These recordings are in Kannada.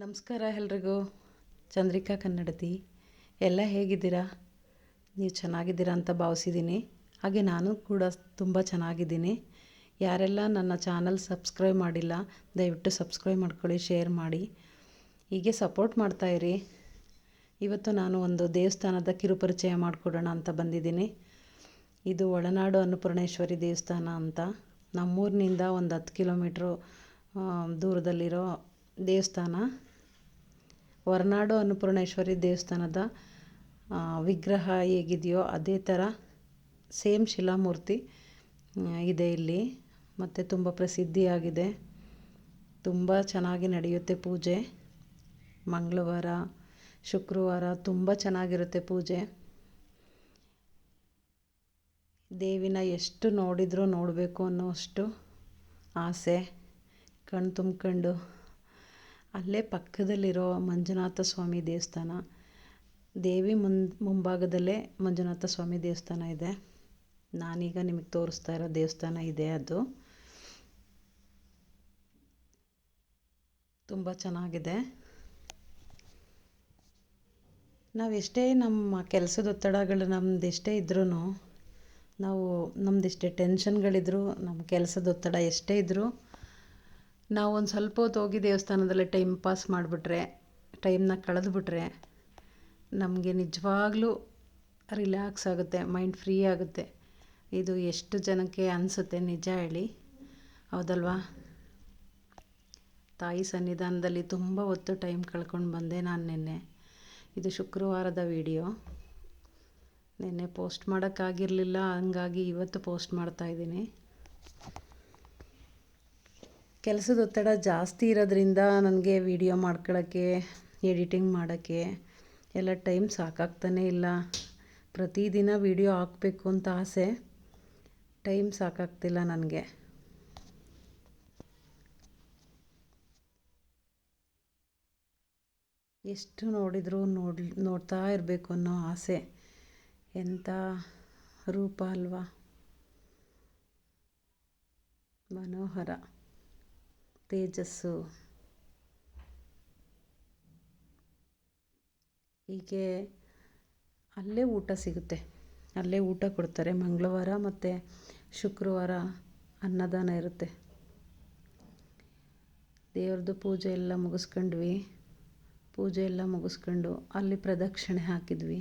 ನಮಸ್ಕಾರ ಎಲ್ರಿಗೂ. ಚಂದ್ರಿಕಾ ಕನ್ನಡತಿ. ಎಲ್ಲ ಹೇಗಿದ್ದೀರಾ? ನೀವು ಚೆನ್ನಾಗಿದ್ದೀರಾ ಅಂತ ಭಾವಿಸಿದ್ದೀನಿ. ಹಾಗೆ ನಾನು ಕೂಡ ತುಂಬ ಚೆನ್ನಾಗಿದ್ದೀನಿ. ಯಾರೆಲ್ಲ ನನ್ನ ಚಾನಲ್ ಸಬ್ಸ್ಕ್ರೈಬ್ ಮಾಡಿಲ್ಲ, ದಯವಿಟ್ಟು ಸಬ್ಸ್ಕ್ರೈಬ್ ಮಾಡ್ಕೊಳ್ಳಿ, ಶೇರ್ ಮಾಡಿ. ಹೀಗೆ ಸಪೋರ್ಟ್ ಮಾಡ್ತಾಯಿರಿ ಇವತ್ತು ನಾನು ಒಂದು ದೇವಸ್ಥಾನದ ಕಿರುಪರಿಚಯ ಮಾಡಿಕೊಡೋಣ ಅಂತ ಬಂದಿದ್ದೀನಿ. ಇದು ಒಳನಾಡು ಅನ್ನಪೂರ್ಣೇಶ್ವರಿ ದೇವಸ್ಥಾನ ಅಂತ. ನಮ್ಮೂರಿನಿಂದ ಒಂದು ಹತ್ತು ಕಿಲೋಮೀಟ್ರು ದೂರದಲ್ಲಿರೋ ದೇವಸ್ಥಾನ ಹೊರನಾಡು ಅನ್ನಪೂರ್ಣೇಶ್ವರಿ ದೇವಸ್ಥಾನದ ವಿಗ್ರಹ ಹೇಗಿದೆಯೋ ಅದೇ ಥರ ಸೇಮ್ ಶಿಲಾಮೂರ್ತಿ ಇದೆ ಇಲ್ಲಿ. ಮತ್ತು ತುಂಬ ಪ್ರಸಿದ್ಧಿಯಾಗಿದೆ. ತುಂಬ ಚೆನ್ನಾಗಿ ನಡೆಯುತ್ತೆ ಪೂಜೆ. ಮಂಗಳವಾರ, ಶುಕ್ರವಾರ ತುಂಬ ಚೆನ್ನಾಗಿರುತ್ತೆ ಪೂಜೆ. ದೇವಿನ ಎಷ್ಟು ನೋಡಿದರೂ ನೋಡಬೇಕು ಅನ್ನೋಷ್ಟು ಆಸೆ. ಕಣ್ಣು ತುಂಬ್ಕೊಂಡು. ಅಲ್ಲೇ ಪಕ್ಕದಲ್ಲಿರೋ ಮಂಜುನಾಥ ಸ್ವಾಮಿ ದೇವಸ್ಥಾನ. ದೇವಿ ಮುನ್ ಮುಂಭಾಗದಲ್ಲೇ ಮಂಜುನಾಥ ಸ್ವಾಮಿ ದೇವಸ್ಥಾನ ಇದೆ. ನಾನೀಗ ನಿಮಗೆ ತೋರಿಸ್ತಾ ಇರೋ ದೇವಸ್ಥಾನ ಇದೆ ಅದು. ತುಂಬ ಚೆನ್ನಾಗಿದೆ. ನಾವು ಎಷ್ಟೇ ನಮ್ಮ ಕೆಲಸದ ಒತ್ತಡಗಳು ನಮ್ದು ಎಷ್ಟೇ ಇದ್ರೂ ನಾವು ನಮ್ದು ಎಷ್ಟೇ ಟೆನ್ಷನ್ಗಳಿದ್ರು ನಮ್ಮ ಕೆಲಸದ ಒತ್ತಡ ಎಷ್ಟೇ ಇದ್ದರೂ ನಾವು ಒಂದು ಸ್ವಲ್ಪ ಹೊತ್ತು ಹೋಗಿ ದೇವಸ್ಥಾನದಲ್ಲಿ ಟೈಮ್ ಪಾಸ್ ಮಾಡಿಬಿಟ್ರೆ ಟೈಮ್ನ ಕಳೆದ್ಬಿಟ್ರೆ ನಮಗೆ ನಿಜವಾಗ್ಲೂ ರಿಲ್ಯಾಕ್ಸ್ ಆಗುತ್ತೆ ಮೈಂಡ್ ಫ್ರೀ ಆಗುತ್ತೆ. ಇದು ಎಷ್ಟು ಜನಕ್ಕೆ ಅನಿಸುತ್ತೆ ನಿಜ ಹೇಳಿ. ಹೌದಲ್ವಾ? ತಾಯಿ ಸನ್ನಿಧಾನದಲ್ಲಿ ತುಂಬ ಹೊತ್ತು ಟೈಮ್ ಕಳ್ಕೊಂಡು ಬಂದೆ ನಾನು ನಿನ್ನೆ. ಇದು ಶುಕ್ರವಾರದ ವಿಡಿಯೋ ನಿನ್ನೆ ಪೋಸ್ಟ್ ಮಾಡೋಕ್ಕಾಗಿರಲಿಲ್ಲ, ಹಂಗಾಗಿ ಇವತ್ತು ಪೋಸ್ಟ್ ಮಾಡ್ತಾಯಿದ್ದೀನಿ ಕೆಲಸದ ಒತ್ತಡ ಜಾಸ್ತಿ ಇರೋದ್ರಿಂದ ನನಗೆ ವಿಡಿಯೋ ಮಾಡ್ಕೊಳ್ಳೋಕ್ಕೆ, ಎಡಿಟಿಂಗ್ ಮಾಡೋಕ್ಕೆ ಎಲ್ಲ ಟೈಮ್ ಸಾಕಾಗ್ತಾನೇ ಇಲ್ಲ. ಪ್ರತಿದಿನ ವಿಡಿಯೋ ಹಾಕಬೇಕು ಅಂತ ಆಸೆ, ಟೈಮ್ ಸಾಕಾಗ್ತಿಲ್ಲ ನನಗೆ. ಎಷ್ಟು ನೋಡಿದರೂ ನೋಡಿ, ನೋಡ್ತಾ ಇರಬೇಕು ಅನ್ನೋ ಆಸೆ. ಎಂಥ ರೂಪ ಅಲ್ವಾ? ಮನೋಹರ. ತೇಜಸ್ಸು. ಹೀಗೆ ಅಲ್ಲೇ ಊಟ ಸಿಗುತ್ತೆ. ಅಲ್ಲೇ ಊಟ ಕೊಡ್ತಾರೆ. ಮಂಗಳವಾರ ಮತ್ತು ಶುಕ್ರವಾರ ಅನ್ನದಾನ ಇರುತ್ತೆ. ದೇವ್ರದ್ದು ಪೂಜೆ ಎಲ್ಲ ಮುಗಿಸ್ಕೊಂಡ್ವಿ. ಪೂಜೆ ಎಲ್ಲ ಮುಗಿಸ್ಕೊಂಡು ಅಲ್ಲಿ ಪ್ರದಕ್ಷಿಣೆ ಹಾಕಿದ್ವಿ.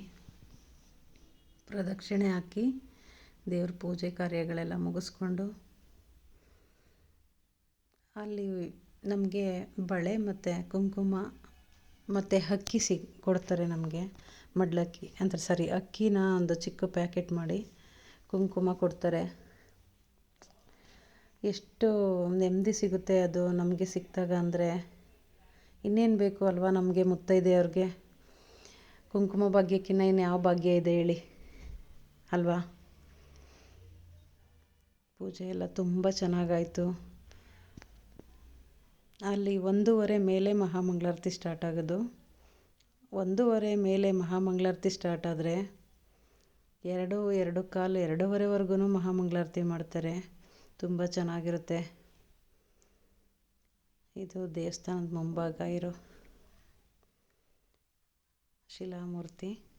ಪ್ರದಕ್ಷಿಣೆ ಹಾಕಿ ದೇವ್ರ ಪೂಜೆ ಕಾರ್ಯಗಳೆಲ್ಲ ಮುಗಿಸ್ಕೊಂಡು ಅಲ್ಲಿ ನಮಗೆ ಬಳೆ ಮತ್ತು ಕುಂಕುಮ ಮತ್ತು ಅಕ್ಕಿ ಸಿಗ್, ಕೊಡ್ತಾರೆ ನಮಗೆ ಮಡ್ಲಕ್ಕಿ. ಅಂದರೆ ಸಾರಿ, ಅಕ್ಕಿನ ಒಂದು ಚಿಕ್ಕ ಪ್ಯಾಕೆಟ್ ಮಾಡಿ ಕುಂಕುಮ ಕೊಡ್ತಾರೆ. ಎಷ್ಟು ನೆಮ್ಮದಿ ಸಿಗುತ್ತೆ ಅದು ನಮಗೆ ಸಿಕ್ಕಿದಾಗ ಅಂದರೆ ಇನ್ನೇನು ಬೇಕು ಅಲ್ವಾ ನಮಗೆ ಮುತ್ತೈದೆಯವ್ರಿಗೆ ಕುಂಕುಮ ಭಾಗ್ಯಕ್ಕಿಂತ ಇನ್ನು ಯಾವ ಭಾಗ್ಯ ಇದೆ ಹೇಳಿ. ಅಲ್ವಾ? ಪೂಜೆ ಎಲ್ಲ ತುಂಬ ಚೆನ್ನಾಗಾಯಿತು. ಅಲ್ಲಿ ಒಂದೂವರೆ ಮೇಲೆ ಮಹಾಮಂಗಳಾರತಿ ಸ್ಟಾರ್ಟ್ ಆಗೋದು. ಒಂದೂವರೆ ಮೇಲೆ ಮಹಾಮಂಗಳಾರತಿ ಸ್ಟಾರ್ಟ್ ಆದರೆ ಎರಡು ಎರಡು ಕಾಲು ಎರಡೂವರೆವರೆಗೂ ಮಹಾಮಂಗಳಾರತಿ ಮಾಡ್ತಾರೆ. ತುಂಬ ಚೆನ್ನಾಗಿರುತ್ತೆ. ಇದು ದೇವಸ್ಥಾನದ ಮುಂಭಾಗ ಇರೋ ಶಿಲಾಮೂರ್ತಿ.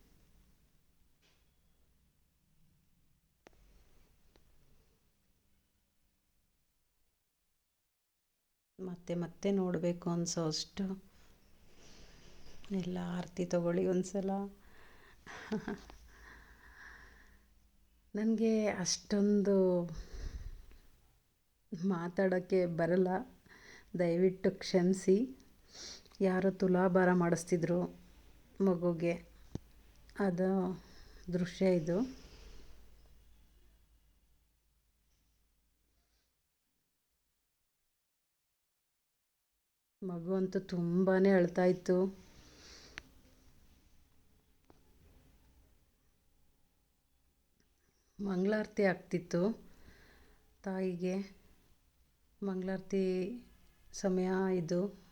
ಮತ್ತೆ ಮತ್ತೆ ನೋಡಬೇಕು ಅನಿಸೋ ಅಷ್ಟು ಎಲ್ಲ ಆರತಿ ತಗೊಳ್ಳಿ ಒಂದು ಸಲ ನನಗೆ ಅಷ್ಟೊಂದು ಮಾತಾಡೋಕ್ಕೆ ಬರಲ್ಲ. ದಯವಿಟ್ಟು ಕ್ಷಮಿಸಿ. ಯಾರು ತುಲಾಭಾರ ಮಾಡಿಸ್ತಿದ್ರು ಮಗುಗೆ. ಅದು ದೃಶ್ಯ ಇದು. ಮಗು ಅಂತೂ ತುಂಬಾ ಅಳ್ತಾ ಇತ್ತು. ಮಂಗಳಾರತಿ ಆಗ್ತಿತ್ತು. ತಾಯಿಗೆ ಮಂಗಳಾರತಿ ಸಮಯ ಇದು.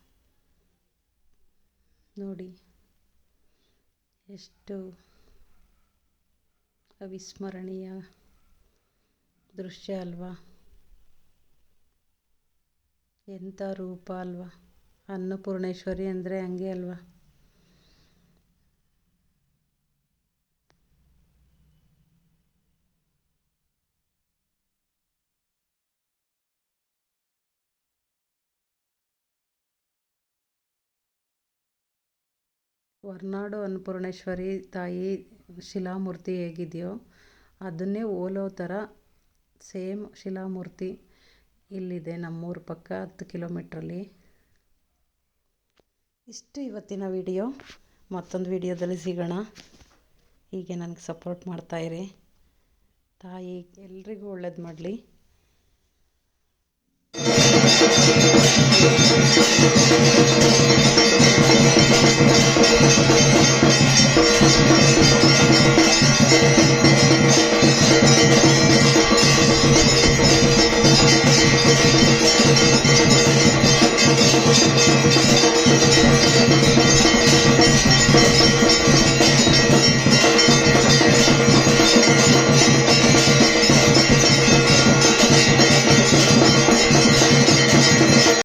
ನೋಡಿ, ಎಷ್ಟು ಅವಿಸ್ಮರಣೀಯ ದೃಶ್ಯ ಅಲ್ವಾ. ಎಂಥ ರೂಪ ಅಲ್ವಾ. ಅನ್ನಪೂರ್ಣೇಶ್ವರಿ ಅಂದರೆ ಹಂಗೆ ಅಲ್ವಾ? ಹೊರ್ನಾಡು ಅನ್ನಪೂರ್ಣೇಶ್ವರಿ ತಾಯಿ ಶಿಲಾಮೂರ್ತಿ ಹೇಗಿದೆಯೋ ಅದನ್ನೇ ಓಲೋ ಥರ ಸೇಮ್ ಶಿಲಾಮೂರ್ತಿ ಇಲ್ಲಿದೆ ನಮ್ಮೂರ ಪಕ್ಕ ಹತ್ತು ಕಿಲೋಮೀಟ್ರಲ್ಲಿ ಇಷ್ಟು ಇವತ್ತಿನ ವಿಡಿಯೋ. ಮತ್ತೊಂದು ವಿಡಿಯೋದಲ್ಲಿ ಸಿಗೋಣ. ಹೀಗೆ ನನಗೆ ಸಪೋರ್ಟ್ ಮಾಡ್ತಾಯಿರಿ ತಾಯಿ ಎಲ್ರಿಗೂ ಒಳ್ಳೇದು ಮಾಡಲಿ.